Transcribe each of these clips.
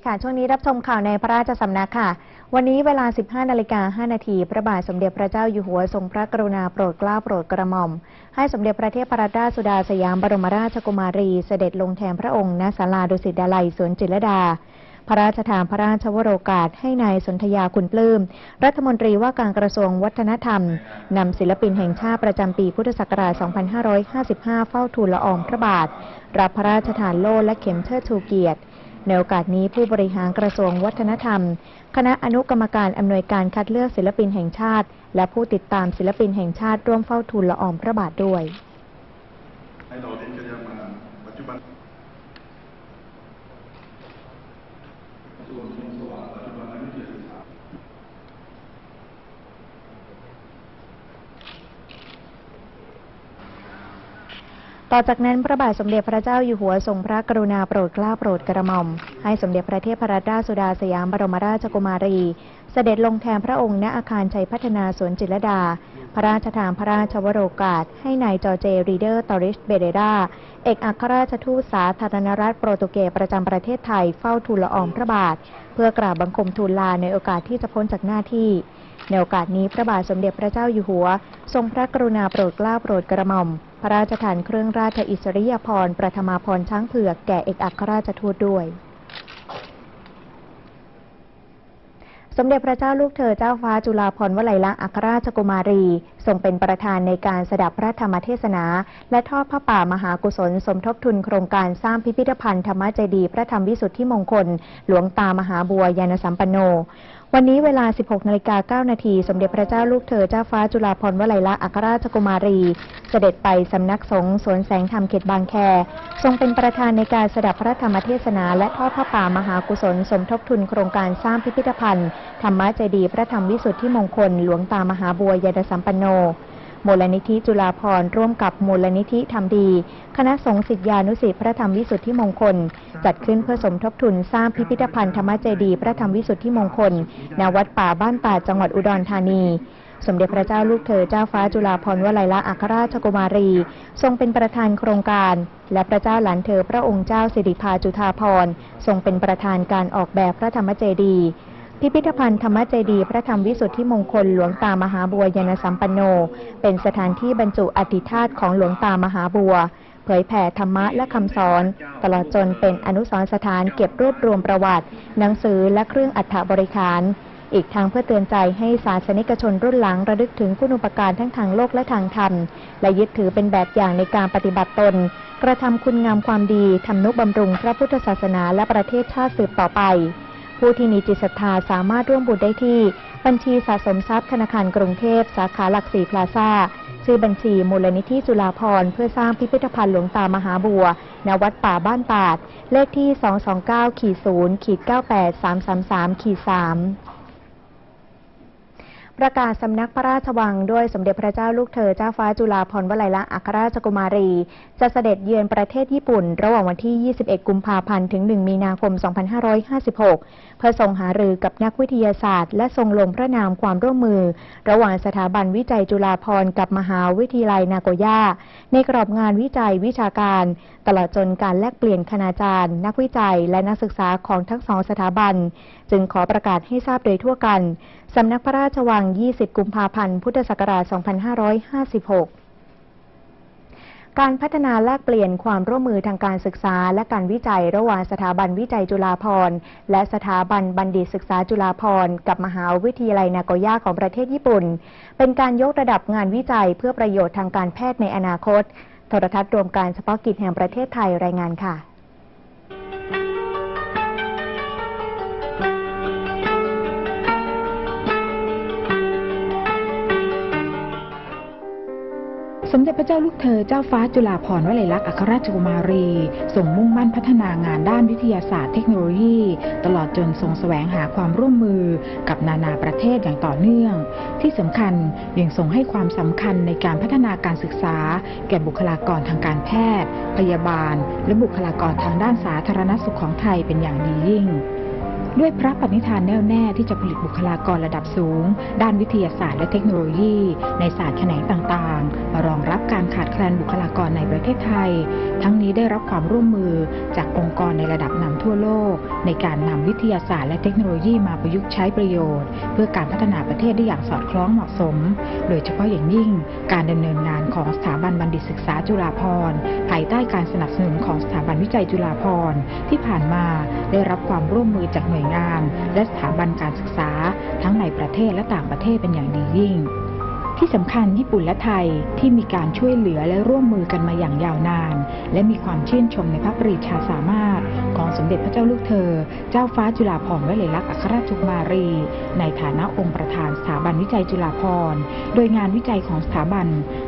ีค่ะ ช่วงนี้รับชมข่าวในพระราชสำนักค่ะ วันนี้เวลา 15นาฬิกา5นาที พระบาทสมเด็จพระเจ้าอยู่หัวทรงพระกรุณาโปรดเกล้าโปรดกระหม่อม ให้สมเด็จพระเทพรัตนราชสุดาสยามบรมราชกุมารีเสด็จลงแทนพระองค์ณศาลาดุสิตดาลัยสวนจิตรดา พระราชทานพระราชวโรกาสให้นายสนธยาคุณปลื้ม รัฐมนตรีว่าการกระทรวงวัฒนธรรมนำศิลปินแห่งชาติประจำปีพุทธศักราช 2555 เฝ้าทูลละอองพระบาท รับพระราชทานโล่และเข็มเชิดชูเกียรติ ในโอกาสนี้ผู้บริหารกระทรวงวัฒนธรรม คณะอนุกรรมการอำนวยการคัดเลือกศิลปินแห่งชาติ และผู้ติดตามศิลปินแห่งชาติร่วมเฝ้าทูลละอองพระบาทด้วย ให้เราเรียนกันยังมาปัจจุบันส่วนทรงสว่างปัจจุบันนั้นที่ศึกษา ต่อจากนั้นพระบาทสมเด็จพระเจ้าอยู่หัวทรงพระกรุณาโปรดเกล้าโปรดกระหม่อม ให้สมเด็จพระเทพรัตนราชสุดาสยามบรมราชกุมารี เสด็จลงแทนพระองค์ณอาคารชัยพัฒนาสวนจิรดา พระราชทานพระราชวโรกาส ให้นายจอเจรีเดอร์ตอริชเบเดราเอกอัครราชทูตสาธารณรัฐโปรตุเกสประจำประเทศไทยเฝ้าทูลละอองพระบาท เพื่อกราบบังคมทูลลาในโอกาสที่จะพ้นจากหน้าที่ ในโอกาสนี้พระบาทสมเด็จพระเจ้าอยู่หัว ทรงพระกรุณาโปรดเกล้าโปรดกระหม่อม พระราชทานเครื่องราชอิสริยาภรณ์ประธมาภรณ์ช้างเผือกแก่เอกอัครราชทูตด้วย สมเด็จพระเจ้าลูกเธอเจ้าฟ้าจุฬาภรณ์วลัยลักษณ์อัครราชกุมารี ทรงเป็นประธานในการสดับพระธรรมเทศนา และทอดพระป่ามหากุศล สมทบทุนโครงการสร้างพิพิธภัณฑ์ธรรมเจดีย์พระธรรมวิสุทธิมงคล หลวงตามหาบัวยานสัมปันโน วันนี้เวลา 16นาฬิกา9นาทีสมเด็จพระเจ้าลูกเธอเจ้าฟ้าจุฬาภรณ์วลัยลักษณ์อัครราชกุมารี เสด็จไปสำนักสงฆ์สวนแสงธรรมเขตบางแค ทรงเป็นประธานในการสดับพระธรรมเทศนา และทอดพระป่ามหากุศล สมทบทุนโครงการสร้างพิพิธภัณฑ์ ธรรมะเจดี พระธรรมวิสุทธิมงคล หลวงตามหาบัวยานสัมปันโน มูลนิธิจุฬาภรณ์ร่วมกับมูลนิธิทำดี คณะสงฆ์ศิษยานุศิษย์พระธรรมวิสุทธิมงคล จัดขึ้นเพื่อสมทบทุนสร้างพิพิธภัณฑ์ธรรมเจดีพระธรรมวิสุทธิมงคลณวัดป่าบ้านตาจังหวัดอุดรธานีสมเด็จพระเจ้าลูกเธอเจ้าฟ้าจุฬาภรณ์วลัยลักษณ์อัครราชกุมารี ทรงเป็นประธานโครงการ และพระเจ้าหลานเธอพระองค์เจ้าสิริภาจุฑาภรณ์ทรงเป็นประธานการออกแบบพระธรรมเจดีย์ พิพิธภัณฑ์ธรรมเจดีพระธรรมวิสุทธิมงคลหลวงตามหาบัวยานสัมปันโน เป็นสถานที่บรรจุอธิธาตของหลวงตามหาบัว เผยแผ่ธรรมะและคำสอน ตลอดจนเป็นอนุสรณ์สถานเก็บรวบรวมประวัติ หนังสือและเครื่องอัฐบริขาร อีกทางเพื่อเตือนใจให้ศาสนิกชนรุ่นหลังระลึกถึงคุณูปการทั้งทางโลกและทางธรรม และยึดถือเป็นแบบอย่างในการปฏิบัติตน กระทำคุณงามความดีทำนุบำรุงพระพุทธศาสนาและประเทศชาติสืบต่อไป ผู้ที่มีจิตศรัทธาสามารถร่วมบุญได้ที่ บัญชีสะสมทรัพย์ธนาคารกรุงเทพ สาขาหลักสี่พลาซ่า ชื่อบัญชีมูลนิธิจุฬาพรเพื่อสร้างพิพิธภัณฑ์หลวงตามหาบัว ณ วัดป่าบ้านตาด เลขที่ 229-0-98333-3ขีด0ขีด98 333ขีด3 ประกาศสำนักพระราชวังด้วยสมเด็จพระเจ้าลูกเธอเจ้าฟ้าจุฬาภรณ์วลัยลักษณ์อัครราชกุมารี จะเสด็จเยือนประเทศญี่ปุ่น ระหว่างวันที่ 21 กุมภาพันธ์ ถึง 1 มีนาคม 2556 เพื่อทรงหารือกับนักวิทยาศาสตร์ และทรงลงพระนามความร่วมมือ ระหว่างสถาบันวิจัยจุฬาภรณ์กับมหาวิทยาลัยนาโกย่า ในกรอบงานวิจัยวิชาการ ตลอดจนการแลกเปลี่ยนคณาจารย์ นักวิจัย และนักศึกษาของทั้งสองสถาบัน จึงขอประกาศให้ทราบโดยทั่วกัน สำนักพระราชวัง 20 กุมภาพันธ์ พุทธศักราช 2556การพัฒนาแลกเปลี่ยนความร่วมมือทางการศึกษา และการวิจัยระหว่างสถาบันวิจัยจุฬาภรณ์และสถาบันบัณฑิตศึกษาจุฬาภรณ์กับมหาวิทยาลัยนาโกย่าของประเทศญี่ปุ่น เป็นการยกระดับงานวิจัยเพื่อประโยชน์ทางการแพทย์ในอนาคต โทรทัศน์รวมการเฉพาะกิจแห่งประเทศไทยรายงานค่ะ สมเด็จพระเจ้าลูกเธอเจ้าฟ้าจุฬาภรณ์วลัยลักษณ์อัครราชกุมารีส่งมุ่งมั่นพัฒนางานด้านวิทยาศาสตร์เทคโนโลยี ตลอดจนทรงแสวงหาความร่วมมือกับนานาประเทศอย่างต่อเนื่อง ที่สำคัญยังทรงให้ความสำคัญในการพัฒนาการศึกษา แก่บุคลากรทางการแพทย์ พยาบาล และบุคลากรทางด้านสาธารณสุขของไทยเป็นอย่างดียิ่ง ด้วยพระปณิธานแน่วแน่ที่จะผลิตบุคลากรระดับสูง ด้านวิทยาศาสตร์และเทคโนโลยี ในศาสตร์แขนงต่างๆ มารองรับการขาดแคลนบุคลากรในประเทศไทย ทั้งนี้ได้รับความร่วมมือจากองค์กรในระดับนำทั่วโลก ในการนำวิทยาศาสตร์และเทคโนโลยีมาประยุกต์ใช้ประโยชน์ เพื่อการพัฒนาประเทศได้อย่างสอดคล้องเหมาะสม โดยเฉพาะอย่างยิ่ง การดำเนินงานของสถาบันบัณฑิตศึกษาจุฬาภรณ์ภายใต้การสนับสนุนของสถาบันวิจัยจุฬาภรณ์ที่ผ่านมาได้รับความร่วมมือจากหน่วยงานและสถาบันการศึกษา ทั้งในประเทศและต่างประเทศเป็นอย่างดียิ่ง ที่สำคัญญี่ปุ่นและไทยที่มีการช่วยเหลือและร่วมมือกันมาอย่างยาวนาน และมีความชื่นชมในพระปรีชาสามารถ ของสมเด็จพระเจ้าลูกเธอ เจ้าฟ้าจุฬาภรณ์วลัยลักษณ์อัครราชกุมารี ในฐานะองค์ประธานสถาบันวิจัยจุฬาภรณ์โดยงานวิจัยของสถาบัน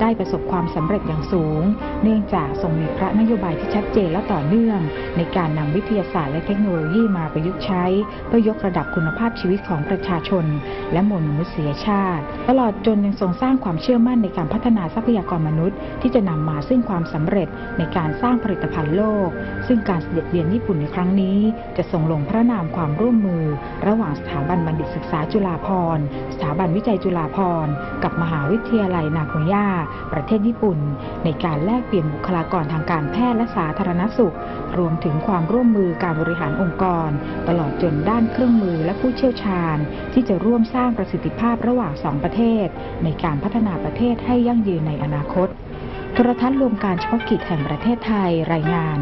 ได้ประสบความสำเร็จอย่างสูง เนื่องจากทรงมีพระนโยบายที่ชัดเจนและต่อเนื่อง ในการนำวิทยาศาสตร์และเทคโนโลยีมาประยุกต์ใช้ เพื่อยกระดับคุณภาพชีวิตของประชาชน และมวลมนุษยชาติ ตลอดจนยังทรงสร้างความเชื่อมั่นในการพัฒนาทรัพยากรมนุษย์ ที่จะนำมาซึ่งความสำเร็จในการสร้างผลิตภัณฑ์โลก ซึ่งการเสด็จเยือนญี่ปุ่นในครั้งนี้ จะทรงลงพระนามความร่วมมือ ระหว่างสถาบันบัณฑิตศึกษาจุฬาภรณ์สถาบันวิจัยจุฬาภรณ์กับมหาวิทยาลัยนาโกย่าประเทศญี่ปุ่น ในการแลกเปลี่ยนบุคลากรทางการแพทย์และสาธารณสุข รวมถึงความร่วมมือการบริหารองค์กร ตลอดจนด้านเครื่องมือและผู้เชี่ยวชาญ ที่จะร่วมสร้างประสิทธิภาพระหว่างสองประเทศในการพัฒนาประเทศให้ยั่งยืนในอนาคตโทรทัศน์รวมการเฉพาะกิจแห่งประเทศไทยรายงาน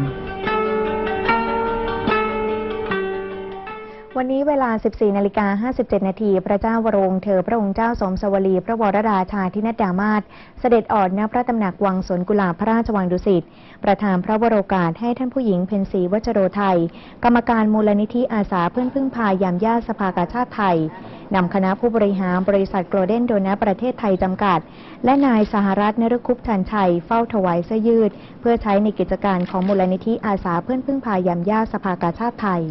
วันนี้เวลา 14นาฬิกา57 นาที พระเจ้าวรวงศ์เธอพระองค์เจ้าสมสวลี พระวรราชาธินดามาศเสด็จออดณพระตำหนักวังสวนกุหลาบพระราชวังดุสิต ประทานพระวโรกาสให้ท่านผู้หญิงเพ็ญศรีวัชโรไทย กรรมการมูลนิธิอาสาเพื่อนพึ่งพายามญาติสภากาชาติไทย นำคณะผู้บริหารบริษัทโกลเด้นโดนัทประเทศไทยจำกัด และนายสหรัฐนรคุปชันชัย เฝ้าถวายเสื้อยืด เพื่อใช้ในกิจการของมูลนิธิอาสาเพื่อนพึ่งพายามยาสภากาชาติไทย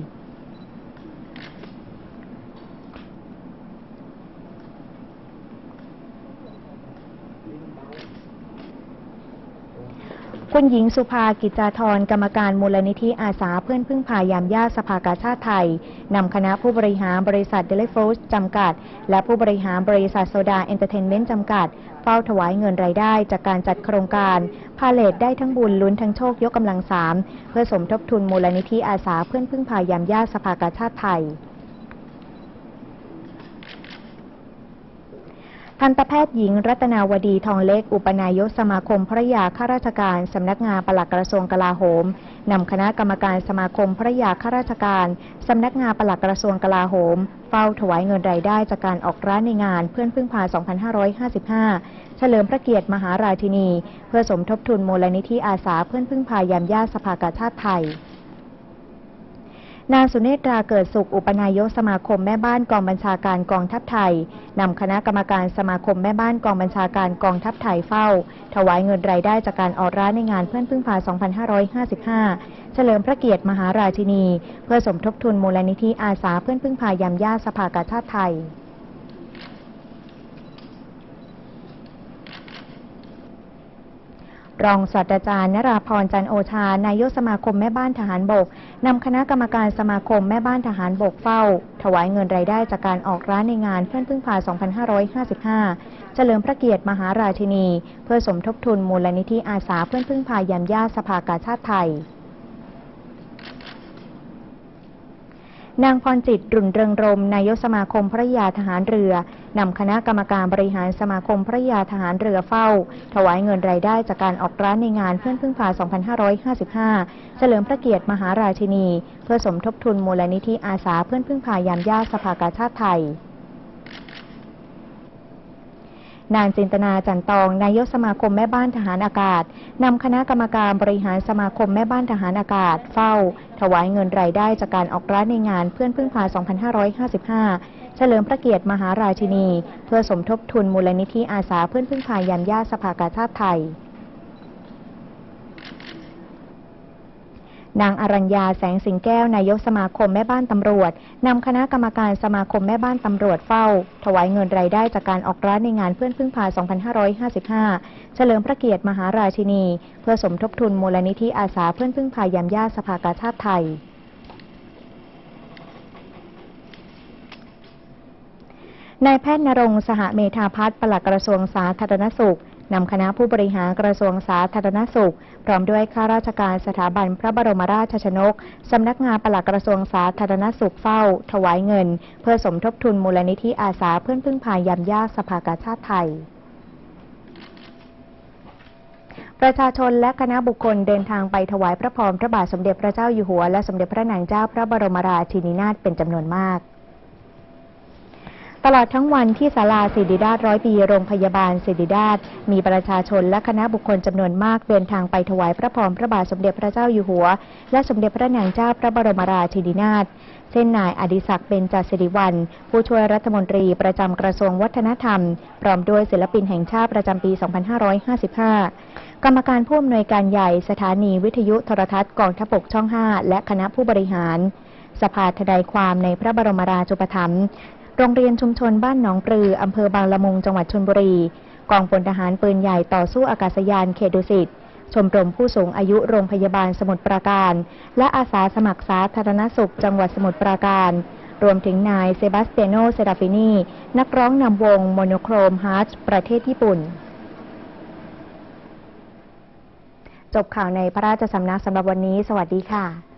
คุณหญิงสุภากิจจาธรกรรมการมูลนิธิอาสาเพื่อนพึ่งพายามญาติสภากาชาติไทย นำคณะผู้บริหารบริษัทเดลิฟรูสจำกัด และผู้บริหารบริษัทโซดาเอนเตอร์เทนเมนต์จำกัด เฝ้าถวายเงินรายได้จากการจัดโครงการ พาเลทได้ทั้งบุญลุ้นทั้งโชคยกกำลังสามเพื่อสมทบทุนมูลนิธิอาสาเพื่อนพึ่งพายามญาติสภากาชาติไทย ทันตแพทย์หญิงรัตนาวดีทองเล็ก อุปนายกสมาคมพระยาข้าราชการ สำนักงานปลัดกระทรวงกลาโหมนำคณะกรรมการสมาคมพระยาข้าราชการ สำนักงานปลัดกระทรวงกลาโหม เฝ้าถวายเงินรายได้จากการออกร้านในงานเพื่อนพึ่งพา 2555 เฉลิมพระเกียรติมหาราชินี เพื่อสมทบทุนมูลนิธิอาสาเพื่อนพึ่งพายามญาติสภากาชาติไทย นางสุเนตราเกิดสุขอุปนายกสมาคมแม่บ้านกองบัญชาการกองทัพไทยนำคณะกรรมการสมาคมแม่บ้านกองบัญชาการกองทัพไทยเฝ้า ถวายเงินรายได้จากการออกร้านในงานเพื่อนพึ่งพา 2555 เฉลิมพระเกียรติมหาราชินี เพื่อสมทบทุนมูลนิธิอาสาเพื่อนพึ่งพายามยาสภากาชาติไทย รองศาสตราจารย์นราพรจันโอชา นายกสมาคมแม่บ้านทหารบกนำคณะกรรมการสมาคมแม่บ้านทหารบกเฝ้า ถวายเงินรายได้จากการออกร้านในงานเพื่อนพึ่งพา 2555 เฉลิมพระเกียรติมหาราชินี เพื่อสมทบทุนมูลนิธิอาสาเพื่อนพึ่งพายามญาสภากาชาติไทยนางพรจิต รุ่นเรืองรม นายกสมาคมพระยาทหารเรือ นำคณะกรรมการบริหารสมาคมพระยาทหารเรือเฝ้า ถวายเงินรายได้จากการออกร้านในงานเพื่อนพึ่งพา 2555 เฉลิมพระเกียรติมหาราชินี เพื่อสมทบทุนมูลนิธิอาสาเพื่อนพึ่งพายามญาสภากาชาติไทยนางจินตนาจันตอง นายกสมาคมแม่บ้านทหารอากาศนำคณะกรรมการบริหารสมาคมแม่บ้านทหารอากาศ เฝ้า ถวายเงินรายได้จากการออกร้านในงานเพื่อนพึ่งพา 2555 ลิมพระเกียรติมหาราชินี เพื่อสมทบทุนมูลนิธิอาสาเพื่อนพึ่งพายามญาสภากาชาติไทย นางอรัญญาแสงสิงแก้วนายกสมาคมแม่บ้านตำรวจนำคณะกรรมการสมาคมแม่บ้านตำรวจเฝ้า ถวายเงินรายได้จากการออกร้านในงานเพื่อนพึ่งพา 2555 เฉลิมพระเกียรติมหาราชินี เพื่อสมทบทุนมูลนิธิอาสาเพื่อนพึ่งพายามญาสภากาชาติไทย นายแพทย์นรงสหเมธาพัฒน์ปลัดกระทรวงสาธารณสุขนำคณะผู้บริหารกระทรวงสาธารณสุข พร้อมด้วยข้าราชการสถาบันพระบรมราชชนก สำนักงานปลัดกระทรวงสาธารณสุขเฝ้า ถวายเงิน เพื่อสมทบทุนมูลนิธิอาสาเพื่อนพึ่งพายามยากสภากาชาติไทยประชาชนและคณะบุคคลเดินทางไปถวายพระพรพระบาทสมเด็จพระเจ้าอยู่หัว และสมเด็จพระนางเจ้าพระบรมราชินีนาถเป็นจำนวนมาก ตลอดทั้งวันที่ศาลาศิริราชร้อยปีโรงพยาบาลศิริราช มีประชาชนและคณะบุคคลจำนวนมากเดินทางไปถวายพระพรพระบาทสมเด็จพระเจ้าอยู่หัว และสมเด็จพระนางเจ้าพระบรมราชินีนาถเช่นนายอดิศักดิ์เบญจสิริวัลผู้ช่วยรัฐมนตรีประจำกระทรวงวัฒนธรรม พร้อมด้วยศิลปินแห่งชาติประจำปี 2555 กรรมการผู้อำนวยการใหญ่สถานีวิทยุโทรทัศน์กองทัพบกช่อง 5 และคณะผู้บริหาร สภาทนายความในพระบรมราชูปถัมภ์ โรงเรียนชุมชนบ้านหนองปลือ อำเภอบางละมุง จังหวัดชลบุรี กองพลทหารปืนใหญ่ต่อสู้อากาศยานเขตดุสิต ชมรมผู้สูงอายุโรงพยาบาลสมุทรปราการ และอาสาสมัครสาธารณสุข จังหวัดสมุทรปราการ รวมถึงนายเซบาสเตียโน เซราฟินี นักร้องนำวงโมโนโครมฮาร์ t ประเทศญี่ปุ่น จบข่าวในพระราชสำนักสำหรับวันนี้ สวัสดีค่ะ